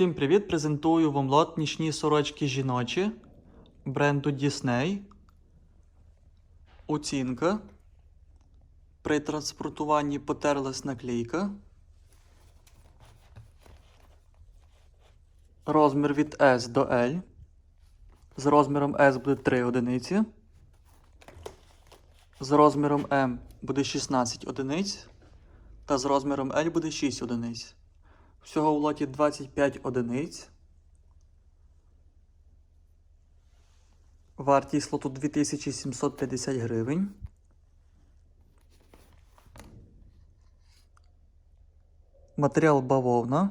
Всім привіт! Презентую вам лот нічні сорочки жіночі бренду Disney. Оцінка. При транспортуванні потерлась наклейка. Розмір від S до L. З розміром S буде 3 одиниці. З розміром M буде 16 одиниць. Та з розміром L буде 6 одиниць. Всього в лоті 25 одиниць. Вартість лоту 2750 гривень. Матеріал бавовна.